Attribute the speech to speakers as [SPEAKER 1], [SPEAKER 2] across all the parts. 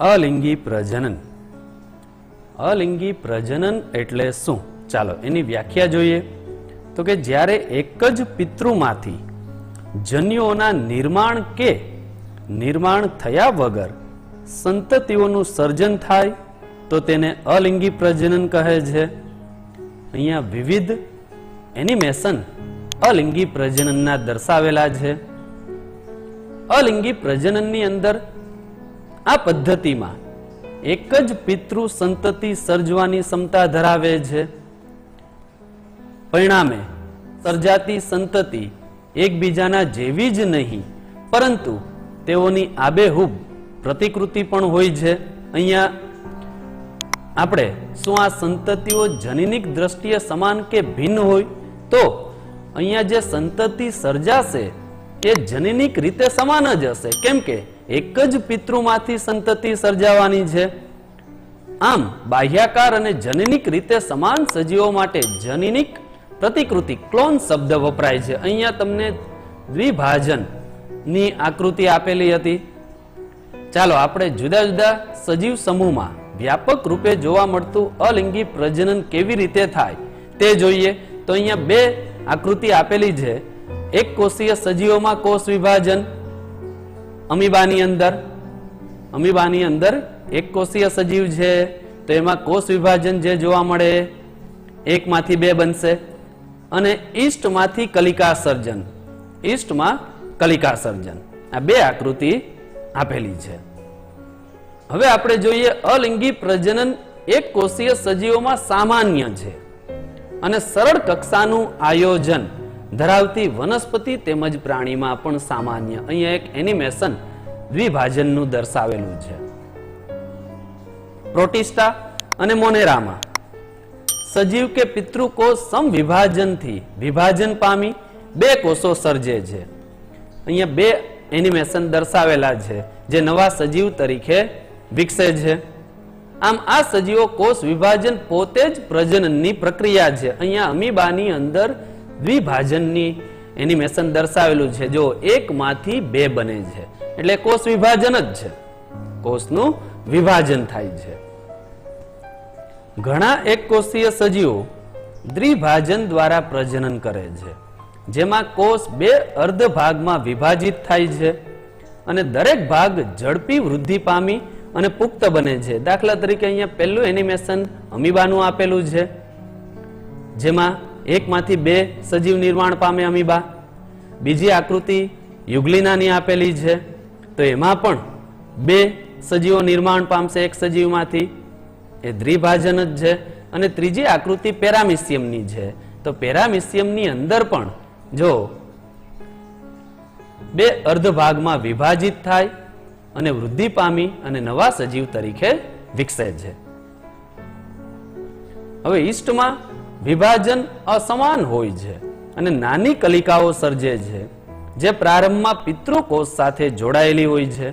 [SPEAKER 1] અલિંગી પ્રજનન. અલિંગી પ્રજનન એટલે શું? ચાલો એની વ્યાખ્યા જોઈએ. તો કે જ્યારે એક જ પિતૃમાંથી જન્યુઓના નિર્માણ કે નિર્માણ થયા વગર સંતતિઓનું સર્જન થાય, તો તેને અલિંગી પ્રજનન કહે છે. અહીંયા વિવિધ એનિમેશન અલિંગી પ્રજનનના દર્શાવેલા છે. અલિંગી પ્રજનનની અંદર આ પદ્ધતિમાં એક જ પિતૃ સંતતિ સર્જવાની ક્ષમતા ધરાવે છે. પરિણામે સર્જાતી સંતતિ એકબીજાના જેવી જ નહીં, પરંતુ તેઓની આબેહૂબ પ્રતિકૃતિ પણ હોય છે. અહીંયા આપણે શું આ સંતતિઓ જનનિક દ્રષ્ટિએ સમાન કે ભિન્ન હોય? તો અહીંયા જે સંતતિ સર્જાશે, એ જનનિક રીતે સમાન જ હશે. કેમ કે એક જ પિતૃમાંથી સંતતિ સર્જાવાની છે. આમ, બાહ્યાકાર અને જનનિક રીતે સમાન સજીવો માટે જનનિક પ્રતિકૃતિ ક્લોન શબ્દ વપરાય છે. અહીંયા તમને દ્વિભાજનની આકૃતિ આપેલી હતી. ચાલો, આપણે જુદા જુદા સજીવ સમૂહમાં વ્યાપક રૂપે જોવા મળતું અલિંગી પ્રજનન કેવી રીતે થાય તે જોઈએ. તો અહીંયા બે આકૃતિ આપેલી છે. એક કોષીય સજીવોમાં કોષ વિભાજન અમીબાની અંદર. અમીબાની અંદર એક કોષીય સજીવ છે, તો એમાં કોષ વિભાજન જે જોવા મળે, એકમાંથી બે બનશે. અને ઈસ્ટમાંથી કલિકા સર્જન. ઈસ્ટમાં કલિકા સર્જન. આ બે આકૃતિ આપેલી છે. હવે આપણે જોઈએ અલિંગી પ્રજનન એક કોષીય સજીવોમાં સામાન્ય છે. અને સરળ કક્ષાનું આયોજન. ધરાવતી વનસ્પતિ તેમજ પ્રાણીમાં પણ સામાન્ય. અહીંયા એક એનિમેશન દ્વિભાજનનું દર્શાવેલું છે. પ્રોટિસ્ટા અને મોનેરામાં. સજીવ કે પિતૃકોષ સમવિભાજનથી વિભાજન પામી બે કોષો સર્જે છે. અહીંયા બે એનિમેશન દર્શાવેલા છે, જે નવા સજીવ તરીકે વિકસે છે. આમ આ સજીવો કોષ વિભાજન પોતે જ પ્રજનનની પ્રક્રિયા છે. અહીંયા અમીબાની અંદર દ્વિભાજનની એનિમેશન દર્શાવેલું છે. જો એકમાંથી બે બને છે, એટલે કોષ વિભાજન જ છે. કોષનું વિભાજન થાય છે. ઘણા એકકોષીય સજીવો દ્વિભાજન દ્વારા પ્રજનન કરે છે, જેમાં કોષ બે અર્ધ ભાગમાં વિભાજિત થાય છે અને દરેક ભાગ ઝડપી વૃદ્ધિ પામી અને પુખ્ત બને છે. દાખલા તરીકે અહીંયા પહેલું એનિમેશન અમીબાનું આપેલું છે, જેમાં એકમાંથી બે સજીવ નિર્માણ પામે અમીબા. બીજી આકૃતિ યુગલિનાની આપેલી છે. તો એમાં પણ બે સજીવો નિર્માણ પામશે એક સજીવમાંથી. એ દ્વિભાજન જ છે. અને ત્રીજી આકૃતિ પેરામિસિયમની છે. તો પેરામિસિયમની અંદર પણ જો બે અર્ધ ભાગમાં વિભાજિત થાય અને વૃદ્ધિ પામી અને નવા સજીવ તરીકે વિકસે છે. હવે ઈસ્ટમાં વિભાજન અસમાન હોય છે અને નાની કલિકાઓ સર્જે છે, જે પ્રારંભમાં પિતૃકોષ સાથે જોડાયેલી હોય છે.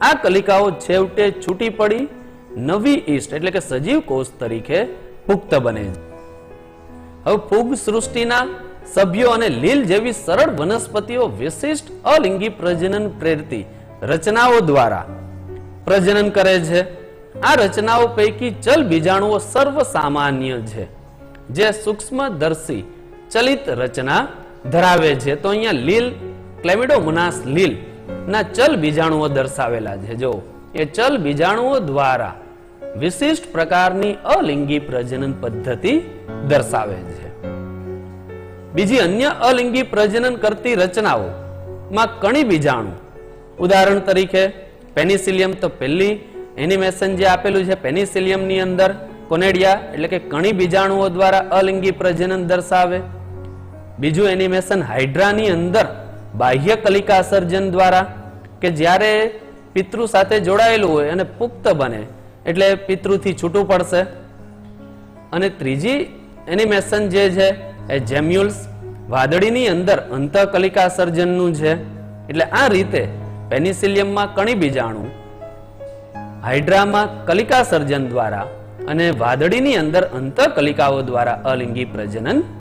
[SPEAKER 1] આ કલિકાઓ છેવટે છૂટી પડી, નવી ઈસ્ટ એટલે કે સજીવ કોષ તરીકે પુખ્ત બને છે. હવે ફૂગ સૃષ્ટિના સભ્યો અને લીલ જેવી સરળ વનસ્પતિઓ વિશિષ્ટ અલિંગી પ્રજનન પ્રેરતી રચનાઓ દ્વારા પ્રજનન કરે છે. આ રચનાઓ પૈકી ચલ બીજાણુઓ સર્વસામાન્ય છે. જે સૂક્ષ્મદર્શી ચલિત રચના ધરાવે છે. તો અહીંયા લીલ, ક્લેમિડોમોનાસ લીલ ના ચલ બીજાણુઓ દર્શાવેલા છે. જો એ ચલ બીજાણુઓ દ્વારા વિશિષ્ટ પ્રકારની અલિંગી પ્રજનન પદ્ધતિ દર્શાવે છે. બીજી અન્ય અલિંગી પ્રજનન કરતી રચનાઓ માં કણી બીજાણુ. ઉદાહરણ તરીકે, પેનિસિલિયમ તો પહેલી એનિમેશન જે આપેલું છે પેનિસિલિયમની અંદર કોનેડિયા એટલે કે કણી બીજાણુઓ દ્વારા અલિંગી પ્રજનન દર્શાવે. બીજું એનિમેશન હાઇડ્રાની અંદર બાહ્ય કલિકા સર્જન દ્વારા કે જ્યારે પિતૃ સાથે જોડાયેલું હોય અને પુખ્ત બને, એટલે પિતૃથી છૂટું પડશે. અને ત્રીજી એનિમેશન જે છે એ જેમ્યુલ્સ વાદળીની અંદર અંતઃકલિકા સર્જનનું છે. એટલે આ રીતે પેનિસિલિયમમાં કણી બીજાણુ હાઇડ્રામાં કલિકા સર્જન દ્વારા અને વાદળીની અંદર અંતઃકલિકાઓ દ્વારા અલિંગી પ્રજનન